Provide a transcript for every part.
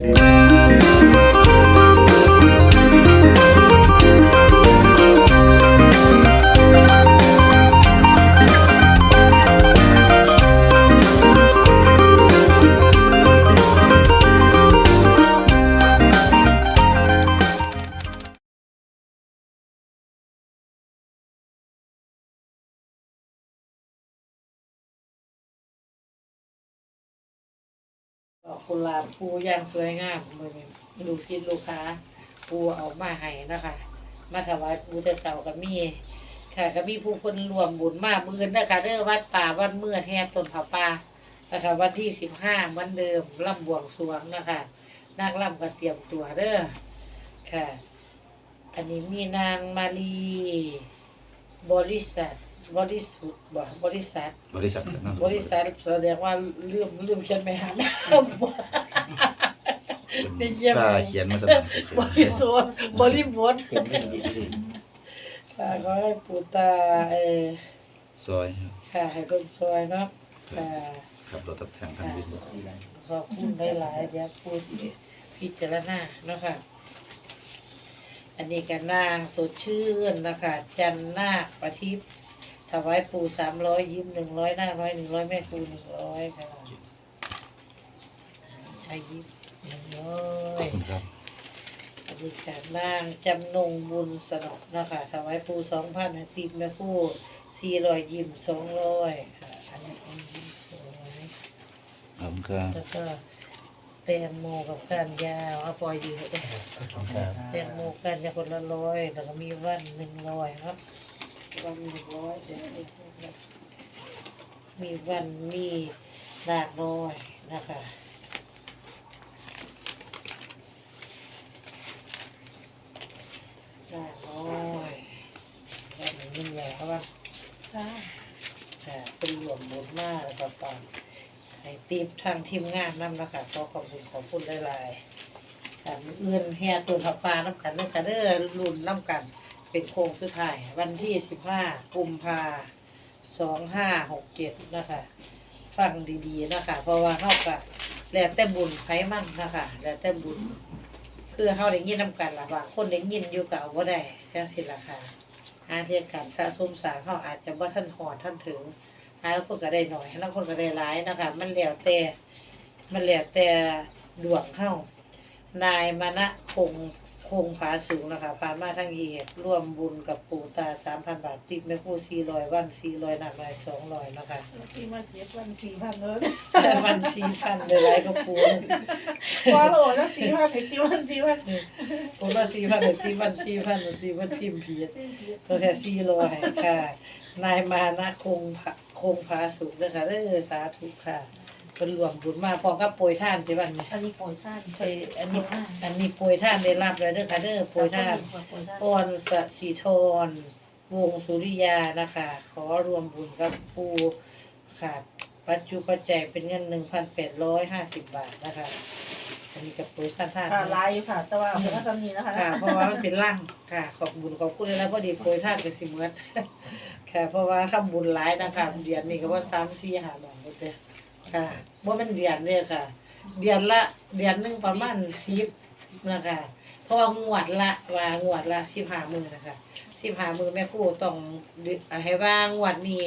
Música ดอกกุหลาบปูอย่างสวยงามมือนี้ลูกศิษย์ลูกค้าปูเอามาให้นะคะ มาถวายปูแต่เสากับมีค่ะก็มีผู้คนรวมบุญมากมือนะคะเด้อวัดป่าวัดเมื่อแทนต้นผาป่านะคะวันที่สิบห้าวันเดิมร่ำบวงสรวงนะคะนางร่ำก็เตรียมตัวเด้อค่ะ อันนี้มีนางมาลีบริษัท บริสุทธิ์บ่บริษัท บริษัทนะครับบริษัทแสดงว่าลืมลืมเขียนไม่หันเป็นเยี่ยมถ้าเขียนมาตลอดบริสุทธิ์บริบทเป็นไม่ดีดีค่ะขอให้ปู่ตาเออซอยครับค่ะให้คนช่วยเนาะค่ะขับรถตับทางทางวินดีไรขอบคุณหลายๆเดี๋ยวพูดพิจารณาเนาะค่ะอันนี้ก็นางสดชื่นนะคะจันนาคประทิพย์ ถวายปู่สามร้อยยิ้มหนึ่งร้อยหน้าร้อยหนึ่งร้อยแม่ครูหนึ่งร้อยค่ะอายิ้มหนึ่งร้อขอยบคุณครับอธิการนางจำนงบุญสนอเนาะคะถวายปูสองพันติบแม่คู่สี่ร้อยยิ้มสองร้อยค่ะอันนี้เป็นยิ้มสวยขอบคุณครับแล้วก็แตงโมกับก้านยาวเอาปล่อยอยู่เลยแตงโมก้านยาวคนละร้อยแล้วก็มีวันหนึ่งร้อยครับ วันหนึ่งร้อยเดี๋ยวมีวันมีหลากน้อยนะคะหลากน้อยวันหนึ่งยิ่งใหญ่เพราะว่าค่ะเป็นหลวมบุญมากแล้วก็ปังให้ตีบทางทีมงานนำนะคะขอขอบคุณขอบคุณหลายๆค่ะมื้อนแห่ตัวผับปลาน้ำกันเด้อค่ะเด้อรุ่นน้ำกัน เป็นโค้งสุดท้าย วันที่สิบห้ากุมภาสองห้าหกเจ็ดนะคะ ฟังดีๆนะคะ เพราะว่าเข้ากับแล้วแต่บุญไผมันนะคะแล้วแต่บุญคือเขาได้ยินน้ำกันล่ะว่า คนได้ยินอยู่กับว่าได้จังสิราคาหาเทียการสะสมสางเขาอาจจะว่าท่านหอดท่านถึงหาคนก็ได้หน่อยหาคนก็ได้หลายนะคะ มันแล้วแต่มันแล้วแต่ดวงเข้านายมานะคง คงผาสูงนะคะผ่านมาทั้งเอกร่วมบุญกับปู่ตาสามพันบาท ติดแม่คู่สี่ร้อยวันสี่ร้อยหนักหน่อยสองร้อยนะคะที่มาเสียวันสี่พันเลยวันสี่พันเลยหลายก็ปูนพอโหลแล้วสี่พันถึงที่วันสี่พันปูนว่าสี่พันเลยตีวันสี่พันตีวันพิมพ์ผิดตัวแค่สี่ร้อยค่ะ นายมานะคงผาคงผาสูงนะคะเด้อสาธุค่ะ เป็นรวมบุญมาพร้อมกับโปรยท่านที่บ้านนี้อันนี้โปรยท่านเอ้ยอันนี้อันนี้โปรยท่านได้รับแล้วเด้อค่ะเด้อโปรยท่านพรสสีทรวงสุริยานะคะ ขอรวมบุญกับปูค่ะ ปัจจุปัจจัยเป็นเงินหนึ่งพันแปดร้อยห้าสิบบาทนะคะ อันนี้กับโปรยท่านท่านค่ะลายอยู่ค่ะ แต่ว่าเป็นก็จะมีนะคะค่ะเพราะว่ามันเป็นร่างค่ะ ขอบบุญขอบคุณแล้วพอดีโปรยท่านกับสิเหมือนค่ะเพราะว่าทำบุญหลายนะคะเดือนนี้ก็ว่าสามสี่ห้าบาทเลย ค่ะว่ามันเดือนเนี่ยค่ะ เดือนละเดือนหนึงประมาณสิบนะคะเพราะว่างวดละว่างวดละสิบห้ามือนะคะสิบห้ามือแม่ครูต้องดึให้ว่างวดนี้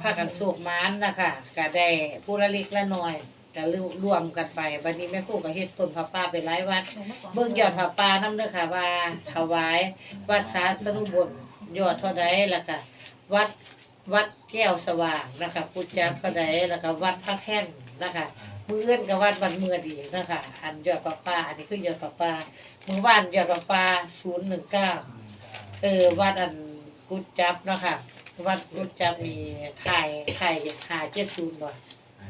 พากันโศกมานนะคะก็ได้ผู้ละเล็กละน้อยก็รวมกันไปบัดนี้แม่ครูก็เฮ็ดต้นผ้าป่าไปหลายวัด เบิ่งยอดผ้าป่านำเด้อค่ะว่าถวาย วัดสาสนุบลยอดเท่าใดแล้วก็วัด วัดแก้วสว่างนะคะพุทธจักรเท่าใดแล้วก็วัดพระแท่นนะคะ มือเอื้อนกับวัดวันเมือดีนะคะ อันยอดปลาปลาอันนี้คือยอดปลาปลามือว่านยอดปลาปลาศูนย์หนึ่งเก้าเออวัดอันกุดจับเนาะค่ะวัดกุดจับมีถ่ายถ่ายหาเจ็ดศูนย์บ่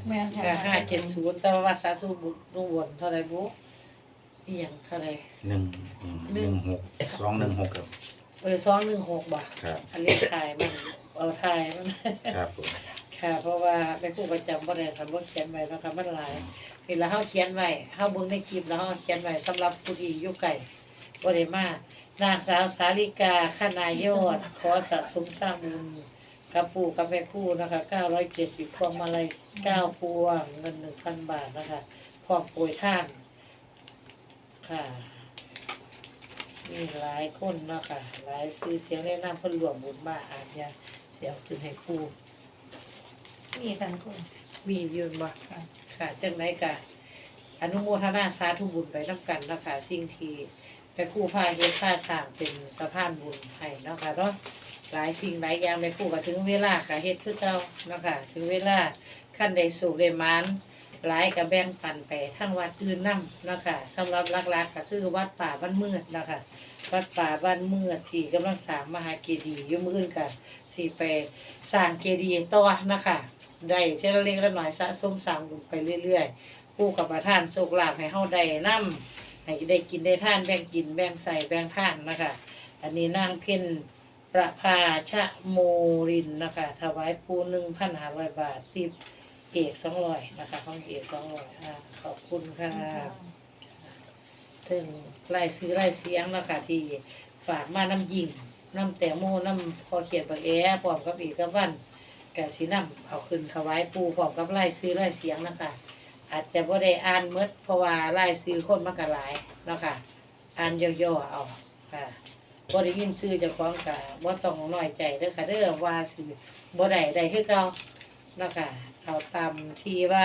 แม่นค่ะห้าเจ็ดศูนย์แต่ว่าวัดสาสุบุตรลุงวนเท่าไรบุอีหยังเท่าไรหนึ่งหนึ่งหกสองหนึ่งหกครับ เออสองหนึ่งหกบ่ครับ อันนี้ถ่ายมัน เอาถ่ายมัน ครับผม ค่ะ เพราะว่าแม่ครูประจำบ่ได้ทำบ่เขียนไว้เนาะค่ะมันหลายนี่แล้วเฮาเขียนไว้เฮาเบิ่งในคลิปแล้วเฮาเขียนไว้สำหรับผู้ที่อยู่ไกลบ่ได้มานางสาวสาลิกาคณายอด ขอสะสมสร้างบุญกับปู่กับแม่ครูนะคะ970พวงมาลัย9พวงเงิน1,000 บาทนะคะพร้อมโปรยท่าน ค่ะ มีหลายคนเนาะค่ะ หลายซื้อเสียงแนะนำเพิ่นรวมบุญมาอาจจะ เสียงขึ้นให้ครูมีค่ะคุณมียืนบ่ค่ะค่ะจังไดกะอนุโมทนาสาธุบุญไปนํกันเนาะคะสิ่งที่ไปครู่พาเฮ็ดพาสร้างเป็นสะพานบุญให้เนาะค่ะเนาะหลายสิ่งหลายอย่างในครู่ก็ถึงเวลาก็เฮ็ดคือเก่าเนาะค่ะถึงเวลาขั้นใดสู่ได้มานหลายก็แบ่งปันไปทั้งวัดอื่นนํเนาะค่ะสำหรับหลักๆก็คือวัดป่าบ้านเมือดเนาะค่ะวัดป่าบ้านเมือดที่กำลังสร้างมหาเจดีย์อยู่มื้ออื่นก็ สิไปสร้างเจดีย์ต่อนะคะ ได้เท่าเล็กละหน่อยสะสมสร้างบุญไปเรื่อยๆผู้กับประทานโชคลาภให้เฮาได้นํให้ได้กินได้ทานแบ่งกินแบ่งใส่แบ่งทานนะคะ อันนี้นางเพ็ญประภาชะโมรินนะคะ ถวายปูหนึ่งพันห้าร้อยบาทติบเอกสองร้อยนะคะของเอกสองร้อยอ่าขอบคุณค่ะถึงไล่ซื้อไล่เสียงเนาะคะที่ฝากมาน้ำยิง น้ำแตงโมน้ำพอเขียนบักแอพร้อมกับอีกกับวันกะสีน้ำเอาขึ้นถวายปูพร้อมกับไล่ซื้อไล่เสียงนะคะอาจจะบ่ได้อ่านหมดเพราะว่าไล่ซื้อคนมากหลายเนาะค่ะอ่านย่อๆเอาค่ะบ่ได้ยินซื้อเจ้าของกะบ่ต้องน้อยใจเด้อค่ะเด้อว่าซื้อบ่ได้ได้คือเก่าเนาะค่ะเอาตามทีว่า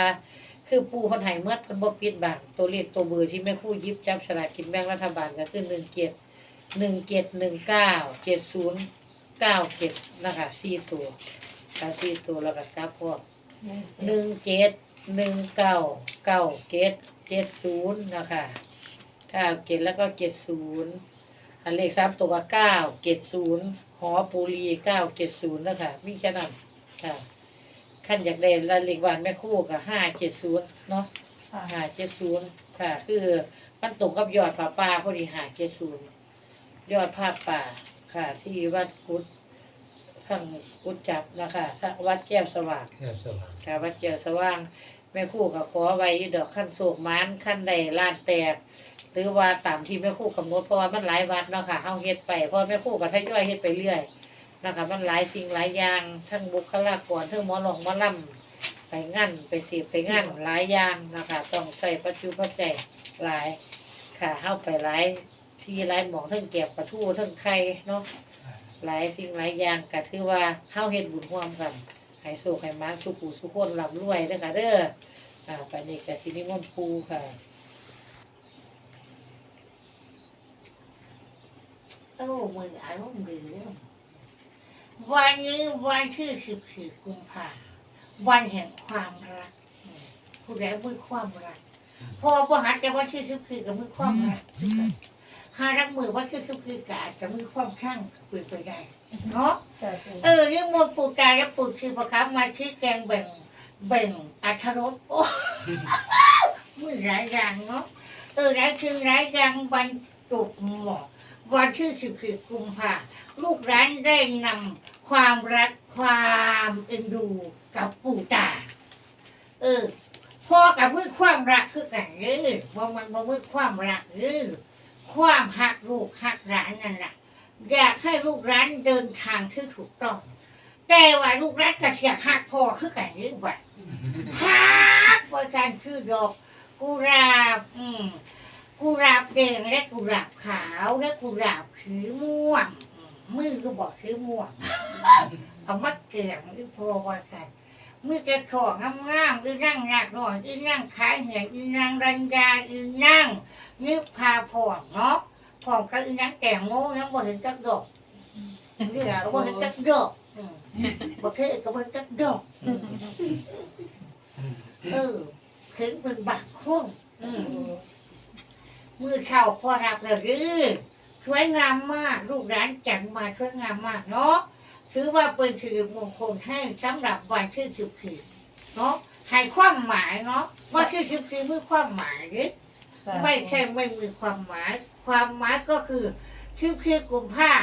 คือปูคนไห้เมื่อคนบ่ปิดบังตัวเลขตัวเบอร์ที่แม่คู่ยิบจับฉลากกินแบ่งรัฐบาลก็คือหนึ่งเจ็ด หนึ่งเจ็ดหนึ่งเก้าเจ็ดศูนย์เก้าเจ็ดนะคะสี่ตัวค่ะสี่ตัวแล้วก็กลับพวกหนึ่งเจ็ดหนึ่งเก้าเก้าเจ็ดเจ็ดศูนย์นะคะเก้าเจ็ดแล้วก็เจ็ดศูนย์อันเลขสามตัวก็เก้าเจ็ดศูนย์หอปูรีเก้าเจ็ดศูนย์นะคะมีแค่นั้นค่ะขั้นอยากได้รายเลขวันแม่ครู่กับห้าเจ็ดศูนย์เนาะค่ะหาเจ็ดศูนย์ค่ะ คือมันตรงกับยอดผาป่าพอดีหาเจ็ดศูนย์ ยอดผ้าป่าค่ะ ที่วัดกุดทั้งกุดจับนะคะทั้งวัดแก้วสว่างแค่สว่างค่ะ วัดแก้วสว่าง แม่ครู่ก็ขอไว้อยู่ดอกขั้นโศกหมานขั้นใดลาดแตก หรือว่าตามที่แม่ครู่กำหนดเพราะว่ามันหลายวัดเนาะค่ะเฮาเฮ็ดไปเพราะแม่ครู่ก็ทยอยเฮ็ดไปเรื่อยนะคะมันหลายสิ่งหลายอย่างทั้งบุคลากรทั้งหมอหลองหมอลำไปงั้นไปสีไปงั้นหลายอย่างนะคะต้องใส่ปัจจุบันใจยหลายค่ะเข้าไปหลาย ที่หลายหมองทั้งแก็บปลาทูทั้งไข่เนาะหลายสิ่งหลายอย่างก็ถือว่าเข้าเฮ็ดบุญร่วมกันให้โศกให้มาสุขุสุขคนร่ำรวยเด้อค่ะเด้ออ่าไปนี่ก็สินิมนต์ครูค่ะโอ้มืออารมณ์ดีเด้อวันนี้วันที่สิบสี่กุมภาวันแห่งความรักอืมผู้ใดมือความรักพอพอหัดแต่ว่าชื่อคือคือกับมือความรัก หารักมือว่าชื่อคือคือกับอาจจะมือความข้างคุยไปได้เนาะจ้ะคุณเออเรื่องมนต์ปูกายและปูคือประคับมาชื่อแกงแบ่งแบ่งอัธรสโอ้มือหลายอย่างเนาะเออหลายคือหลายอย่างบรรจุหมอวันชื่อสิบสี่กุมภาลูกร้านได้นำความรักความเอ็นดูกับปู่ตา เออพ่อกับมือความรักคือกันเออว่ามันบ่มือความรักเออ ความหักลูกหักหลานนั่นแหละอยากให้ลูกร้านเดินทางที่ถูกต้อง แต่ว่าลูกร้านก็เสียหักพ่อคือกันเออว่าหักบริการคือดอกกุหลาบอืมกุหลาบแดงและกุหลาบขาวและกุหลาบสีม่วง มือก็บอกสีม่วง เอามาเกลี่ยงอีพอว่ากัน มือจะของงามๆอีนั่งหนักหน่อยอีนั่งขายเหียนอีนั่งรัญญาอีนั่งนึกพาผ่องเนาะผ่องก็อีนั่งแต่งโง่ยังบ่เห็นจักดอกนี่ก็บ่เห็นจักดอกอืมบ่เคยก็บ่เห็นจักดอกอืมเออถึงเป็นบักคนอืมมือเข่าพอรับแล้วหรือสวยงามมาก ลูกร้านจัดมาสวยงามมากเนาะ ถือว่าเป็นสิริมงคลให้สำหรับวันที่สิบสี่เนาะให้ความหมายเนาะว่าที่สิบสี่มีความหมายหรือจ้ะไม่ใช่ไม่มีความหมาย ความหมายก็คือสิบสี่กุมภา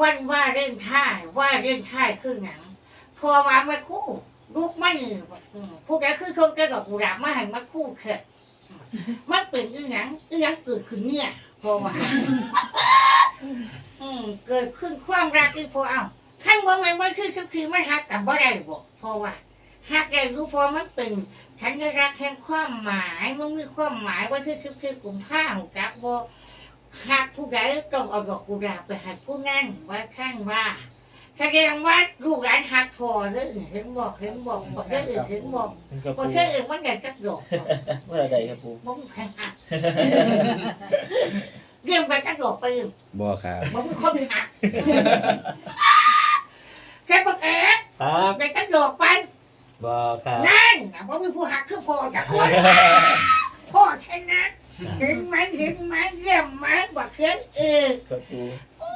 วันว่าเล่นท่ายว่าเล่นท่ายคือหนังพอวางไว้คู่ลูกมันนี่อืมพวกนั้นคือชมกระดอกกุหลาบมาให้มาคู่เถิดมันเป็นอีหยังอีหยังเกิดขึ้นเนี่ยพอว่าอืมเกิดขึ้นความรักที่พอเอา ขั้นว่ามันว่าคือคือคือมันหักกับว่าได้บอกเพราะว่าหักได้รู้เพราะมันเป็นฉันจะรักแห่งความหมายมันมีความหมายว่าคือคือคือกลุ่มผ้าของจักบ่หากผู้ใดต้องเอาดอกกุหลาบไปให้ผู้นั้นว่าข้างว่าแสดงว่าลูกหลานหักพอเด้อเห็นบอกเห็นบอกบอกเด้อเห็นบอกมันก็บอปูกเด้อมันอยากจะดอกเมื่อใดครับปูมึงแพงอะเรื่องไปจะดอกไปบ่ครับมึงเป็นคนหัก แค่บอกเอ๊ะครับไปจะดอกไปบอกครับนั่นเพราะมีผู้หักคือพอจากคนพ่อชนะเห็นไหมเห็นไหมเยี่ยมไหมบอกเขียนเออครับปูโอ้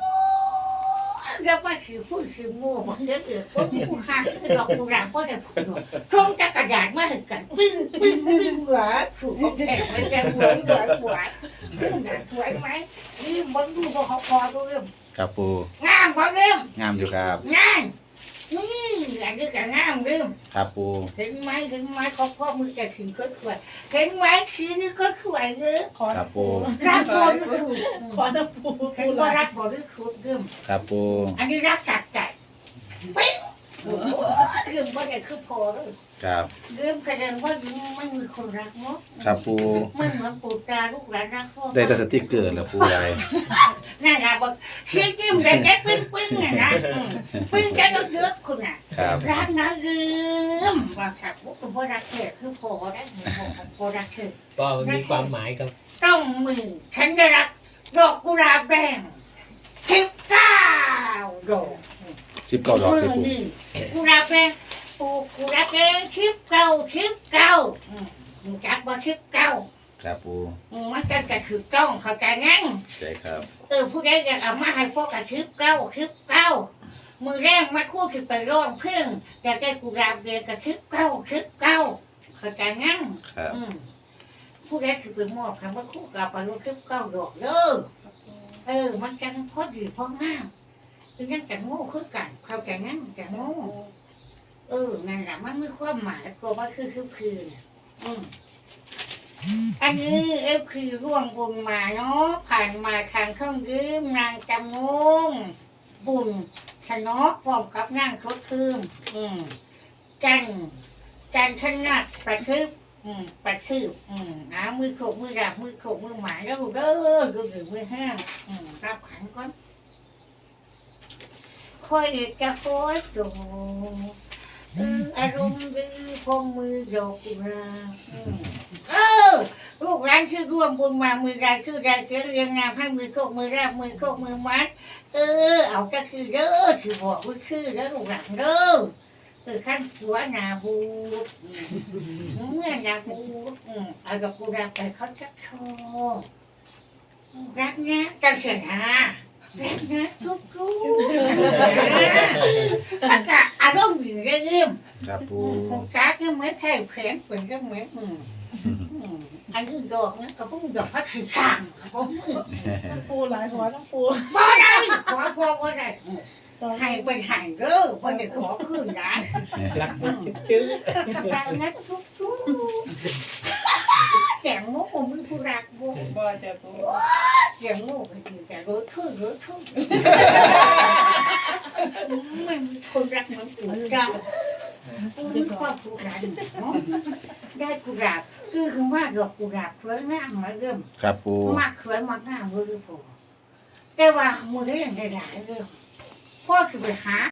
เรียกว่าคือผู้คือโม่บอกเขียนเออก็มีผู้หักดอกกุหลาบก็ได้ผลคงจะกระดาษมาถึงกันปึ้งปึ้งปึ้งเหรอถูกแข่งมันจะหวนหวนหวนปึ้งน่ะสวยไหมนี่มันดูพอเขาพอดูเริ่มครับปูงามพอเริ่มงามอยู่ครับ งามนี่อันนี้ก็งามเริ่มครับปูเห็นไหมเห็นไหมเขาพ่อมือจะถึงก็สวยเห็นไหมคือนี่ก็สวยเลยขอครับปูรักบริสุทธิ์ขอน้ำปูเห็นว่ารักบริสุทธิ์เริ่มครับปูอันนี้รักจัดใจปิ๊ง โอ้โหเรื่องว่าไงคือพอเลยครับเรื่องแสดงว่าไม่มีคนรักเนาะครับปูไม่เหมือนปู่ตาลูกหลานรักพ่อได้แต่สติ๊กเกอร์แล้วปูยายนั่นแหละบอกเชื่อจิ้มแต่แกปึ้งปึ้งน่ะนะอืมปึ้งแกต้องเยอะคุณน่ะ ครับรักนะลืมว่าครับว่าคุณพ่อรักเธอคือพอได้เหมือนพ่อพ่อรักเธอก็มันมีความหมายครับต้องมือฉันจะรักดอกกุหลาบแดงสิบเก้าดอก สิบเก้าดอกมืที่อปูนี่กุหลาบแดงปลูกกุหลาบแดงสิบเก้าสิบเก้าอืมรู้จักว่าสิบเก้าครับปูอืมมันก็จะถือต้องเข้าใจงั้นใช่ครับเออผู้ใดอยากเอามาให้พวกกับสิบเก้าสิบเก้ามือแรกมาคู่คือไปร้องเพื่อนอยากได้กุหลาบแดงกับสิบเก้าสิบเก้าเข้าใจงั้นครับอืมผู้ใดคือไปมอบคำว่าคู่กับปลาลูกสิบเก้าดอกเด้อเออ มันจังพอดีพองาม คือยังจังโง่คือกันเขาใจงั้นจังโง่เออนั่นแหละมันมีความหมายกว่าคือคือคือเนี่ยอืมอันนี้เอฟคือร่วงบุญมาเนาะผ่านมาทางเครื่องยืมนางจำนงบุญชนกพร้อมกับนางทดคืมอืมจันจันทนัดประทึบอืมปัดชืบอืมหามือโขกมือดับมือโขกมือหมายแล้วเด้อดูถึงมือแห้งอืมรับขันก่อน คอยกจะโคอยโดเออารมณ์ดีพงมือโยกอุราเออลูกร้านชื่อร่วมบุญมามือใดชื่อใดเสียเรียงนามให้มือโคกมือแราบมือโคกมือมัด เออ เอาก็คือเด้อถือบอกว่าคือแล้วลูกหลานเด้อเออขั้นหัวหนาบูเมื่ออยากรู้อืมเอาดอกกุหลาบไปเขาจะชอบรักเนะจังเสียนะ รักนะจุ๊บจุ๊บอากาศอารมณ์ดีเรื่อยครับปูๆของจ้าก็เหมือนไทยแขนเป็นก็เหมือนอืมอืมอันนี้ดอกนะก็เพิ่งดอกพักสีสั่งผมมือน้ำปูหลายขอน้ำปูบ่ได้ขอพอบ่ได้อืมให้เป็นใหายเด้อเพราะจะขอคืนนะ รักมันชื่อรักนะจุ๊บจุ๊บแกงมุกผมมือผู้รักบุบ่จะปู เสียงโง่ก็คือแต่รถทุ่นรถทุ่นมันมีคนรักเหมือนปู่เจ้ามีความผูกพันเนาะได้กุหลาบคือคือว่าดอกกุหลาบสวยงามมาเริ่มครับปูมากสวยมากงามเลยพ่อแต่ว่ามือเรื่องได้หลายเรื่องพ่อคือไปหา